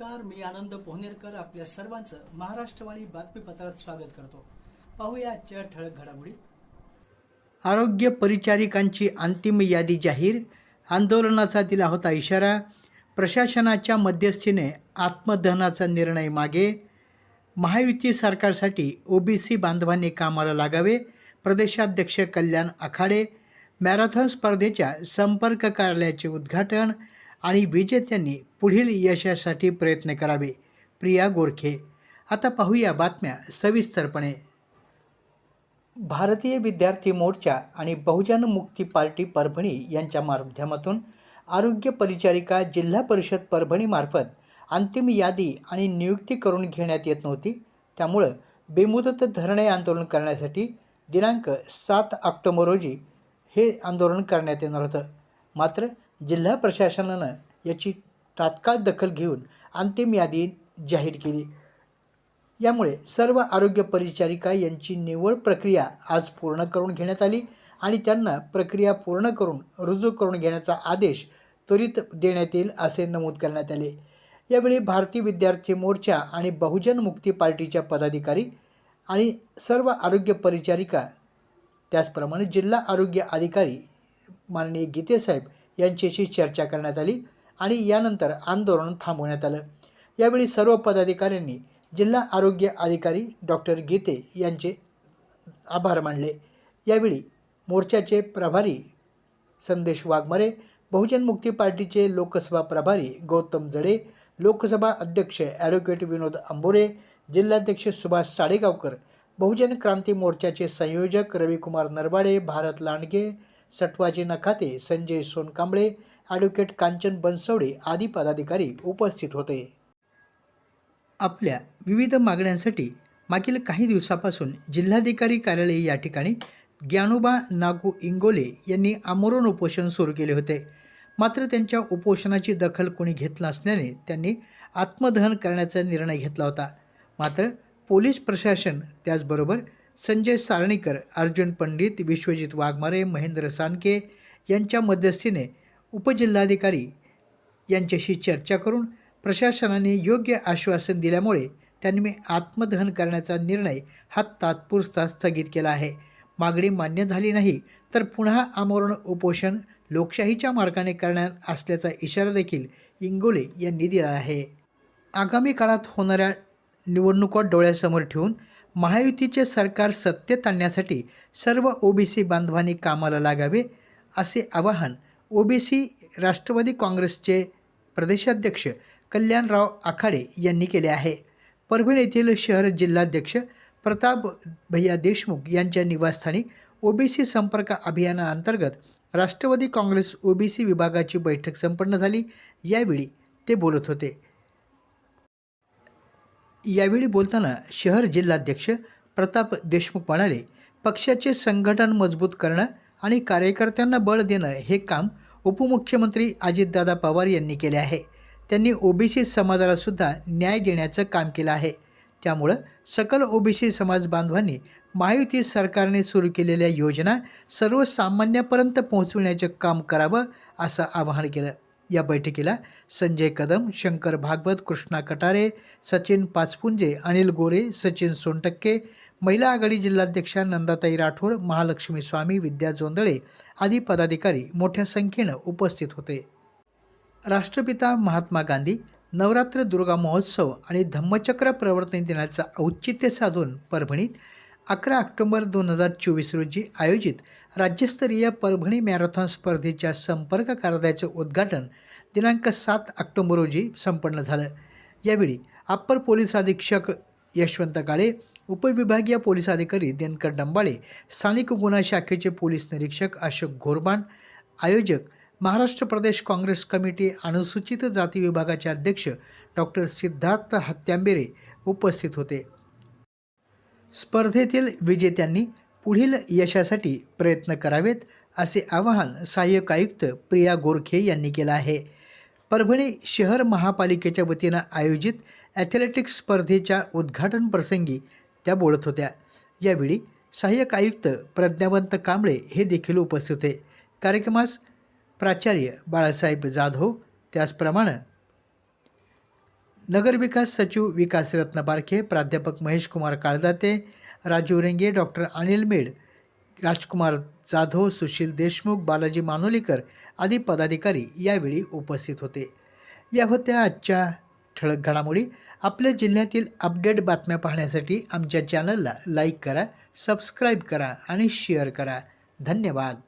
नमस्कार मी आनंद पोहनेरकर आपल्या सर्वांचं महाराष्ट्रवाणी बातमीपत्रात स्वागत करतो. पाहूया आजच्या ठळक घडामोडी. आरोग्य परिचारिकांची अंतिम यादी जाहीर आंदोलनाचा दिला होता इशारा प्रशासनाच्या मध्यस्थीने आत्मदहनाचा निर्णय मागे महायुती सरकारसाठी ओबीसी बांधवांनी कामाला लागावे प्रदेशाध्यक्ष कल्याण आखाडे मॅरेथॉन स्पर्धेच्या संपर्क कार्यालयाचे उद्घाटन आणि विजेत्यांनी पुढील यशासाठी प्रयत्न करावे. प्रिया गोरखे. आता पाहूया बातम्या सविस्तरपणे. भारतीय विद्यार्थी मोर्चा आणि बहुजन मुक्ती पार्टी परभणी यांच्या माध्यमातून आरोग्य परिचारिका जिल्हा परिषद परभणीमार्फत अंतिम यादी आणि नियुक्ती करून घेण्यात येत नव्हती. त्यामुळं बेमुदत धरणे आंदोलन करण्यासाठी दिनांक सात ऑक्टोबर रोजी हे आंदोलन करण्यात येणार होतं. मात्र जिल्हा प्रशासनानं याची तात्काळ दखल घेऊन अंतिम यादी जाहीर केली. यामुळे सर्व आरोग्य परिचारिका यांची निवड प्रक्रिया आज पूर्ण करून घेण्यात आली आणि त्यांना प्रक्रिया पूर्ण करून रुजू करून घेण्याचा आदेश त्वरित देण्यात येईल असे नमूद करण्यात आले. यावेळी भारतीय विद्यार्थी मोर्चा आणि बहुजन मुक्ती पार्टीच्या पदाधिकारी आणि सर्व आरोग्य परिचारिका त्याचप्रमाणे जिल्हा आरोग्य अधिकारी माननीय गीतेसाहेब यांच्याशी चर्चा करण्यात आली आणि यानंतर आंदोलन थांबवण्यात आलं. यावेळी सर्व पदाधिकाऱ्यांनी जिल्हा आरोग्य अधिकारी डॉक्टर गीते यांचे आभार मानले. यावेळी मोर्चाचे प्रभारी संदेश वाघमारे बहुजन मुक्ती पार्टीचे लोकसभा प्रभारी गौतम जडे लोकसभा अध्यक्ष ॲडव्होकेट विनोद अंबोरे जिल्हाध्यक्ष सुभाष साडेगावकर बहुजन क्रांती मोर्चाचे संयोजक रविकुमार नरवाडे भारत लांडगे सटवाजी नखाते संजय सोनकांबळे ॲडव्होकेट कांचन बनसवडे आदी पदाधिकारी उपस्थित होते. आपल्या विविध मागण्यांसाठी मागील काही दिवसापासून जिल्हाधिकारी कार्यालय या ठिकाणी ज्ञानोबा नागू इंगोले यांनी आमरण उपोषण सुरू केले होते. मात्र त्यांच्या उपोषणाची दखल कोणी घेतला असल्याने त्यांनी आत्मदहन करण्याचा निर्णय घेतला होता. मात्र पोलीस प्रशासन त्याचबरोबर संजय सारणीकर अर्जुन पंडित विश्वजित वाघमारे महेंद्र सानके यांच्या मध्यस्थीने उपजिल्हाधिकारी यांच्याशी चर्चा करून प्रशासनाने योग्य आश्वासन दिल्यामुळे त्यांनी आत्मदहन करण्याचा निर्णय हा तात्पुरता स्थगित केला आहे. मागणी मान्य झाली नाही तर पुन्हा आमरण उपोषण लोकशाहीच्या मार्गाने करण्यात असल्याचा इशारा देखील इंगोले यांनी दिला आहे. आगामी काळात होणाऱ्या निवडणुका डोळ्यासमोर ठेवून महायुतीचे सरकार सत्तेत आणण्यासाठी सर्व ओबीसी बांधवांनी कामाला लागावे असे आवाहन ओबीसी राष्ट्रवादी काँग्रेसचे प्रदेशाध्यक्ष कल्याणराव आखाडे यांनी केले आहे. परभणी येथील शहर जिल्हाध्यक्ष प्रताप भैया देशमुख यांच्या निवासस्थानी ओबीसी संपर्क अभियानाअंतर्गत राष्ट्रवादी काँग्रेस ओबीसी विभागाची बैठक संपन्न झाली. यावेळी ते बोलत होते. यावेळी बोलताना शहर जिल्हाध्यक्ष प्रताप देशमुख म्हणाले पक्षाचे संघटन मजबूत करणं आणि कार्यकर्त्यांना बळ देणं हे काम उपमुख्यमंत्री अजितदादा पवार यांनी केले आहे. त्यांनी ओबीसी समाजालासुद्धा न्याय देण्याचं काम केलं आहे. त्यामुळं सकल ओबीसी समाज बांधवांनी महायुती सरकारने सुरू केलेल्या योजना सर्वसामान्यापर्यंत पोहोचविण्याचे काम करावं असं आवाहन केलं. या बैठकीला संजय कदम शंकर भागवत कृष्णा कटारे सचिन पाचपुंजे अनिल गोरे सचिन सोनटक्के महिला आघाडी जिल्हाध्यक्षा नंदाताई राठोड महालक्ष्मी स्वामी विद्या जोंदळे आदी पदाधिकारी मोठ्या संख्येनं उपस्थित होते. राष्ट्रपिता महात्मा गांधी नवरात्र दुर्गा महोत्सव आणि धम्मचक्र प्रवर्तन दिनाचं औचित्य साधून परभणीत अकरा ऑक्टोबर दोन हजार चोवीस रोजी आयोजित राज्यस्तरीय परभणी मॅरेथॉन स्पर्धेच्या संपर्क कार्यालयाचं उद्घाटन दिनांक सात ऑक्टोबर रोजी संपन्न झालं. यावेळी अप्पर पोलीस अधीक्षक यशवंत काळे उपविभागीय पोलीस अधिकारी दिनकर डंबाळे स्थानिक गुन्हा शाखेचे पोलीस निरीक्षक अशोक घोरबाण आयोजक महाराष्ट्र प्रदेश काँग्रेस कमिटी अनुसूचित जाती विभागाचे अध्यक्ष डॉक्टर सिद्धार्थ हत्यांबेरे उपस्थित होते. स्पर्धेतील विजेत्यांनी पुढील यशासाठी प्रयत्न करावेत असे आवाहन सहाय्यक आयुक्त प्रिया गोरखे यांनी केलं आहे. परभणी शहर महापालिकेच्या वतीनं आयोजित ॲथलेटिक्स स्पर्धेच्या उद्घाटन प्रसंगी त्या बोलत होत्या. यावेळी सहाय्यक आयुक्त प्रज्ञावंत कांबळे हे देखील उपस्थित होते. कार्यक्रमास प्राचार्य बाळासाहेब जाधव त्याचप्रमाणे नगरविकास सचिव विकास रत्न बारखे प्राध्यापक महेश कुमार काळदाते राजीव रेंगे डॉक्टर अनिल मेड राजकुमार जाधव सुशील देशमुख बालाजी मानोलीकर आदी पदाधिकारी यावेळी उपस्थित होते. या होत्या आजच्या ठळक घडामोडी. आपल्या जिल्ह्यातील अपडेट बातम्या पाहण्यासाठी आमच्या चॅनलला लाईक करा सबस्क्राईब करा आणि शेअर करा. धन्यवाद.